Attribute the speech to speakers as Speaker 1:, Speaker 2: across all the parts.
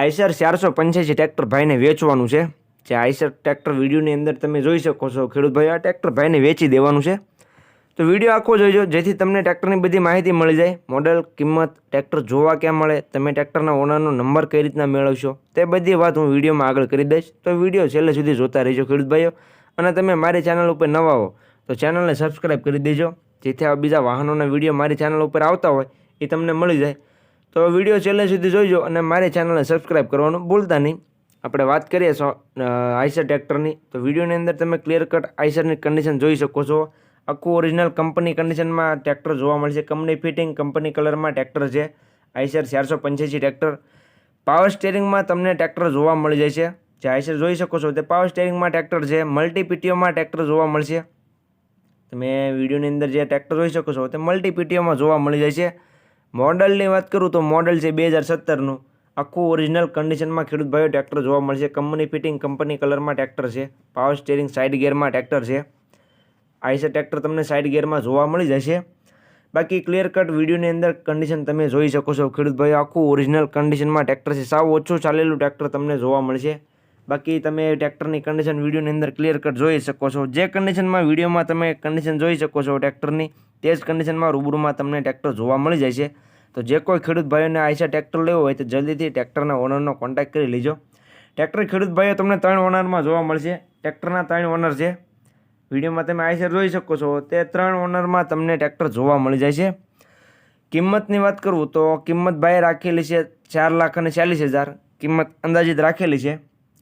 Speaker 1: Eicher ચારસો પંચ્યાસી tractor ભાઈને વેચવાનું છે. જે આઈસર ટ્રેક્ટર વિડીયોની અંદર તમે જોઈ શકો છો. ખેડૂત ભાઈ, આ ટ્રેક્ટર ભાઈને વેચી દેવાનું છે. તો વીડિયો આખો જોઈજો જેથી તમને ટ્રેક્ટરની બધી માહિતી મળી જાય. મોડલ, કિંમત, ટ્રેક્ટર જોવા ક્યાં મળે, તમે ટ્રેક્ટરના ઓનરનો નંબર કઈ રીતના મેળવશો, તે બધી વાત હું વિડીયોમાં આગળ કરી દઈશ. તો વીડિયો છેલ્લે સુધી જોતા રહીજો, ખેડૂત ભાઈઓ. અને તમે મારી ચેનલ ઉપર નવા હો, તો ચેનલને સબસ્ક્રાઈબ કરી દેજો. જેથી આ બીજા વાહનોના વીડિયો મારી ચેનલ ઉપર આવતા હોય, એ તમને મળી જાય. તો વીડિયો છેલ્લે સુધી જોઈજો અને મારી ચેનલને સબસ્ક્રાઈબ કરવાનું ભૂલતા નહીં. આપણે વાત કરીએ સો આઈસર ટ્રેક્ટરની તો વિડીયોની અંદર તમે ક્લિયર કટ આઈસરની કન્ડિશન જોઈ શકો છો. આખું ઓરિજિનલ કંપની કન્ડિશનમાં ટ્રેક્ટર જોવા મળશે કંપની ફિટિંગ કંપની કલરમાં ટ્રેક્ટર છે. આઈસર ચારસો પંચ્યાસી ટ્રેક્ટર પાવર સ્ટેરિંગમાં તમને ટ્રેક્ટર જોવા મળી જાય છે. જે આઈસર જોઈ શકો છો તે પાવર સ્ટેરિંગમાં ટ્રેક્ટર છે. મલ્ટી પીટીઓમાં ટ્રેક્ટર જોવા મળશે. તમે વિડીયોની અંદર જે ટ્રેક્ટર જોઈ શકો છો તે મલ્ટી પીટીઓમાં જોવા મળી જાય છે. મોડલની વાત કરું તો મોડલ છે બે હજાર સત્તરનું. આખું ઓરિજિનલ કન્ડિશનમાં ખેડૂત ભાઈઓ ટ્રેક્ટર જોવા મળશે. કંપની ફિટિંગ કંપની કલરમાં ટ્રેક્ટર છે. પાવર સ્ટેરિંગ સાઇડ ગિયરમાં ટ્રેક્ટર છે. આઈસર ટ્રેક્ટર તમને સાઇડ ગિયરમાં જોવા મળી જશે. બાકી ક્લિયર કટ વિડીયોની અંદર કન્ડિશન તમે જોઈ શકો છો. ખેડૂત ભાઈઓ, આખું ઓરિજિનલ કન્ડિશનમાં ટ્રેક્ટર છે. સાવ ઓછું ચાલેલું ટ્રેક્ટર તમને જોવા મળશે. બાકી તમે ટ્રેક્ટરની કન્ડિશન વિડીયોની અંદર ક્લિયર કટ જોઈ શકો છો. જે કન્ડિશનમાં વિડીયોમાં તમે કન્ડિશન જોઈ શકો છો ટ્રેક્ટરની, તે જ કન્ડિશનમાં રૂબરૂમાં તમને ટ્રેક્ટર જોવા મળી જાય છે તો જે કોઈ ખેડૂત ભાઈઓને આઈસા ટ્રેક્ટર લેવો હોય તો જલ્દીથી ટ્રેક્ટરના ઓનરનો કોન્ટેક્ટ કરી લેજો. ટ્રેક્ટર ખેડૂત ભાઈઓ તમને ત્રણ ઓનરમાં જોવા મળશે. ટ્રેક્ટરના ત્રણ ઓનર છે. વિડીયોમાં તમે આઈસર જોઈ શકો છો. તે ત્રણ ઓનરમાં તમને ટ્રેક્ટર જોવા મળી જાય છે કિંમતની વાત કરું તો કિંમત ભાઈએ રાખેલી છે ચાર લાખ અને ચાલીસ હજાર. કિંમત અંદાજિત રાખેલી છે.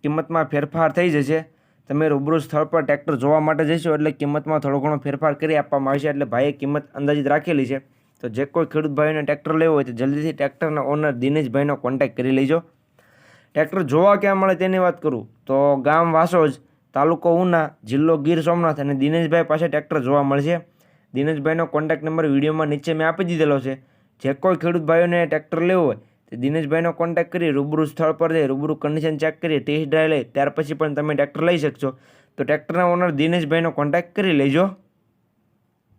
Speaker 1: કિંમતમાં ફેરફાર થઈ જશે. તમે રૂબરૂ સ્થળ પર ટ્રેક્ટર જોવા માટે જશો એટલે કિંમતમાં થોડો ઘણો ફેરફાર કરી આપવામાં આવશે એટલે ભાઈએ કિંમત અંદાજિત રાખેલી છે. તો જે કોઈ ખેડૂત ભાઈને ટ્રેક્ટર લેવો હોય તો જલ્દીથી ટ્રેક્ટરના ઓનર દિનેશભાઈનો કોન્ટેક્ટ કરી લેજો. ટ્રેક્ટર જોવા ક્યાં મળે તેની વાત કરું તો ગામ વાસોજ, તાલુકો ઉના, જિલ્લો ગીર સોમનાથ અને દિનેશભાઈ પાસે ટ્રેક્ટર જોવા મળશે. દિનેશભાઈનો કોન્ટેક્ટ નંબર વિડીયોમાં નીચે મેં આપી દીધેલો છે. જે કોઈ ખેડૂત ભાઈઓને ટ્રેક્ટર લેવો હોય તે દિનેશભાઈનો કોન્ટેક્ટ કરી, રૂબરૂ સ્થળ પર જઈ, રૂબરૂ કન્ડિશન ચેક કરી ટેસ્ટ ડ્રાઈવ લઈ, ત્યાર પછી પણ તમે ટ્રેક્ટર લઈ શકશો. તો ટ્રેક્ટરના ઓનર દિનેશભાઈનો કોન્ટેક્ટ કરી લેજો.